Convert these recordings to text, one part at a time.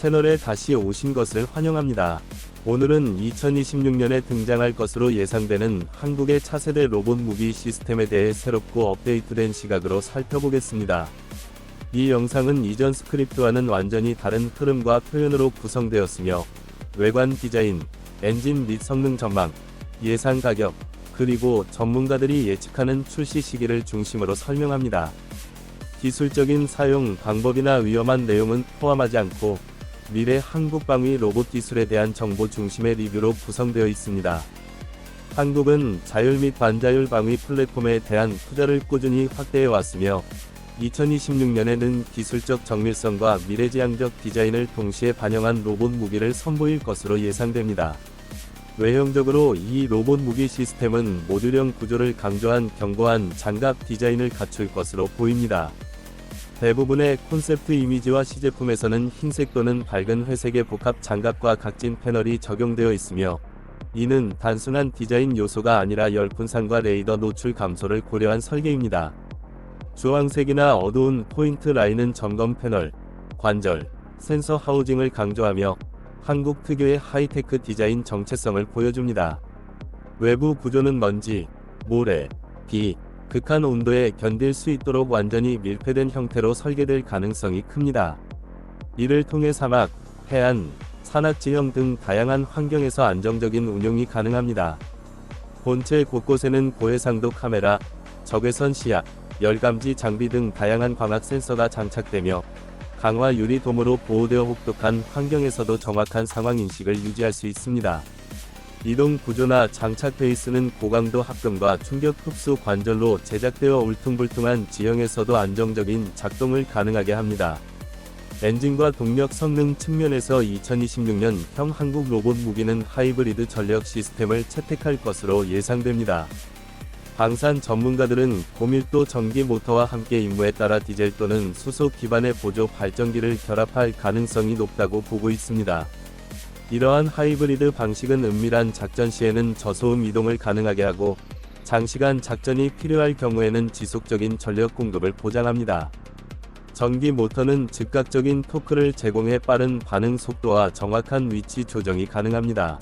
채널에 다시 오신 것을 환영합니다. 오늘은 2026년에 등장할 것으로 예상되는 한국의 차세대 로봇 무기 시스템에 대해 새롭고 업데이트된 시각으로 살펴보겠습니다. 이 영상은 이전 스크립트와는 완전히 다른 흐름과 표현으로 구성되었으며 외관 디자인, 엔진 및 성능 전망, 예상 가격, 그리고 전문가들이 예측하는 출시 시기를 중심으로 설명합니다. 기술적인 사용 방법이나 위험한 내용은 포함하지 않고 미래 한국 방위 로봇 기술에 대한 정보 중심의 리뷰로 구성되어 있습니다. 한국은 자율 및 반자율 방위 플랫폼에 대한 투자를 꾸준히 확대해 왔으며 2026년에는 기술적 정밀성과 미래지향적 디자인을 동시에 반영한 로봇 무기를 선보일 것으로 예상됩니다. 외형적으로 이 로봇 무기 시스템은 모듈형 구조를 강조한 견고한 장갑 디자인을 갖출 것으로 보입니다. 대부분의 콘셉트 이미지와 시제품에서는 흰색 또는 밝은 회색의 복합 장갑과 각진 패널이 적용되어 있으며 이는 단순한 디자인 요소가 아니라 열분산과 레이더 노출 감소를 고려한 설계입니다. 주황색이나 어두운 포인트 라인은 점검 패널, 관절, 센서 하우징을 강조하며 한국 특유의 하이테크 디자인 정체성을 보여줍니다. 외부 구조는 먼지, 모래, 비, 극한 온도에 견딜 수 있도록 완전히 밀폐된 형태로 설계될 가능성이 큽니다. 이를 통해 사막, 해안, 산악 지형 등 다양한 환경에서 안정적인 운용이 가능합니다. 본체 곳곳에는 고해상도 카메라, 적외선 시야, 열감지 장비 등 다양한 광학 센서가 장착되며 강화 유리 도모로 보호되어 혹독한 환경에서도 정확한 상황 인식을 유지할 수 있습니다. 이동 구조나 장착 베이스는 고강도 합금과 충격 흡수 관절로 제작되어 울퉁불퉁한 지형에서도 안정적인 작동을 가능하게 합니다. 엔진과 동력 성능 측면에서 2026년형 한국 로봇 무기는 하이브리드 전력 시스템을 채택할 것으로 예상됩니다. 방산 전문가들은 고밀도 전기 모터와 함께 임무에 따라 디젤 또는 수소 기반의 보조 발전기를 결합할 가능성이 높다고 보고 있습니다. 이러한 하이브리드 방식은 은밀한 작전 시에는 저소음 이동을 가능하게 하고 장시간 작전이 필요할 경우에는 지속적인 전력 공급을 보장합니다. 전기 모터는 즉각적인 토크를 제공해 빠른 반응 속도와 정확한 위치 조정이 가능합니다.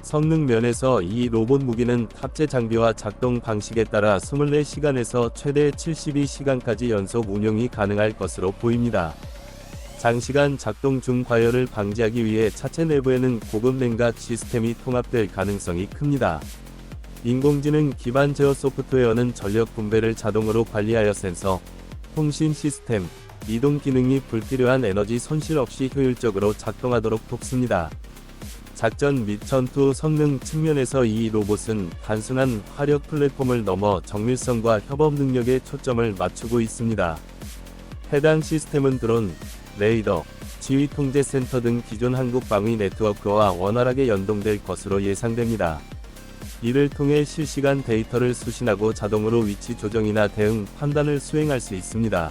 성능 면에서 이 로봇 무기는 탑재 장비와 작동 방식에 따라 24시간에서 최대 72시간까지 연속 운용이 가능할 것으로 보입니다. 장시간 작동 중 과열을 방지하기 위해 차체 내부에는 고급 냉각 시스템이 통합될 가능성이 큽니다. 인공지능 기반 제어 소프트웨어는 전력 분배를 자동으로 관리하여 센서, 통신 시스템, 이동 기능이 불필요한 에너지 손실 없이 효율적으로 작동하도록 돕습니다. 작전 및 전투 성능 측면에서 이 로봇은 단순한 화력 플랫폼을 넘어 정밀성과 협업 능력에 초점을 맞추고 있습니다. 해당 시스템은 드론, 레이더, 지휘 통제 센터 등 기존 한국 방위 네트워크와 원활하게 연동될 것으로 예상됩니다. 이를 통해 실시간 데이터를 수신하고 자동으로 위치 조정이나 대응 판단을 수행할 수 있습니다.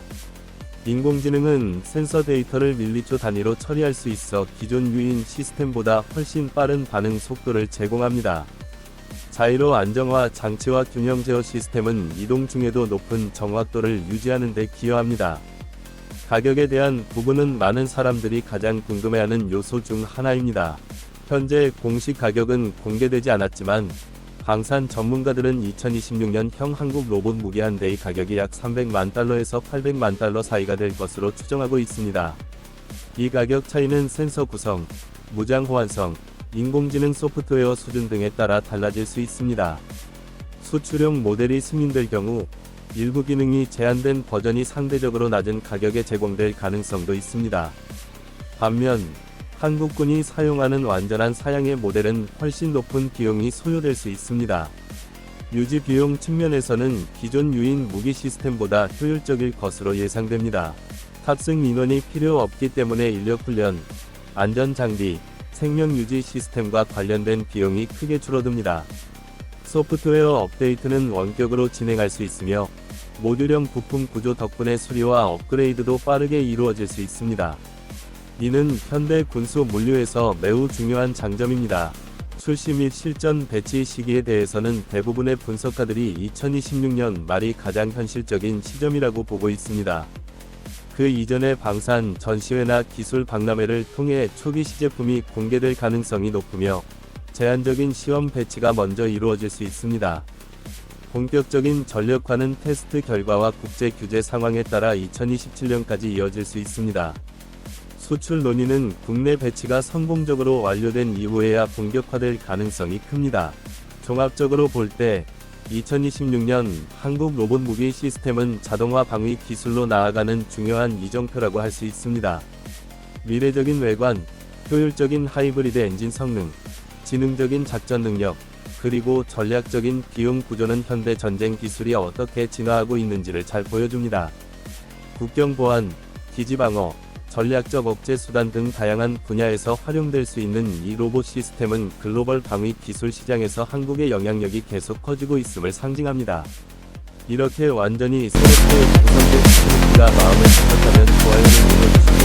인공지능은 센서 데이터를 밀리초 단위로 처리할 수 있어 기존 유인 시스템보다 훨씬 빠른 반응 속도를 제공합니다. 자이로 안정화 장치와 균형 제어 시스템은 이동 중에도 높은 정확도를 유지하는 데 기여합니다. 가격에 대한 부분은 많은 사람들이 가장 궁금해하는 요소 중 하나입니다. 현재 공식 가격은 공개되지 않았지만 방산 전문가들은 2026년형 한국 로봇 무기 한 대의 가격이 약 300만 달러에서 800만 달러 사이가 될 것으로 추정하고 있습니다. 이 가격 차이는 센서 구성, 무장 호환성, 인공지능 소프트웨어 수준 등에 따라 달라질 수 있습니다. 수출용 모델이 승인될 경우 일부 기능이 제한된 버전이 상대적으로 낮은 가격에 제공될 가능성도 있습니다. 반면 한국군이 사용하는 완전한 사양의 모델은 훨씬 높은 비용이 소요될 수 있습니다. 유지 비용 측면에서는 기존 유인 무기 시스템보다 효율적일 것으로 예상됩니다. 탑승 인원이 필요 없기 때문에 인력 훈련, 안전 장비, 생명 유지 시스템과 관련된 비용이 크게 줄어듭니다. 소프트웨어 업데이트는 원격으로 진행할 수 있으며 모듈형 부품 구조 덕분에 수리와 업그레이드도 빠르게 이루어질 수 있습니다. 이는 현대 군수 물류에서 매우 중요한 장점입니다. 출시 및 실전 배치 시기에 대해서는 대부분의 분석가들이 2026년 말이 가장 현실적인 시점이라고 보고 있습니다. 그 이전의 방산, 전시회나 기술 박람회를 통해 초기 시제품이 공개될 가능성이 높으며 제한적인 시험 배치가 먼저 이루어질 수 있습니다. 본격적인 전력화는 테스트 결과와 국제 규제 상황에 따라 2027년까지 이어질 수 있습니다. 수출 논의는 국내 배치가 성공적으로 완료된 이후에야 본격화될 가능성이 큽니다. 종합적으로 볼 때 2026년 한국 로봇 무기 시스템은 자동화 방위 기술로 나아가는 중요한 이정표라고 할 수 있습니다. 미래적인 외관, 효율적인 하이브리드 엔진 성능, 지능적인 작전 능력, 그리고 전략적인 비용 구조는 현대 전쟁 기술이 어떻게 진화하고 있는지를 잘 보여줍니다. 국경 보안, 기지 방어, 전략적 억제 수단 등 다양한 분야에서 활용될 수 있는 이 로봇 시스템은 글로벌 방위 기술 시장에서 한국의 영향력이 계속 커지고 있음을 상징합니다. 이렇게 완전히 새롭게 구성된 시스템가 마음을 잡았다면 좋아요를 눌러주시고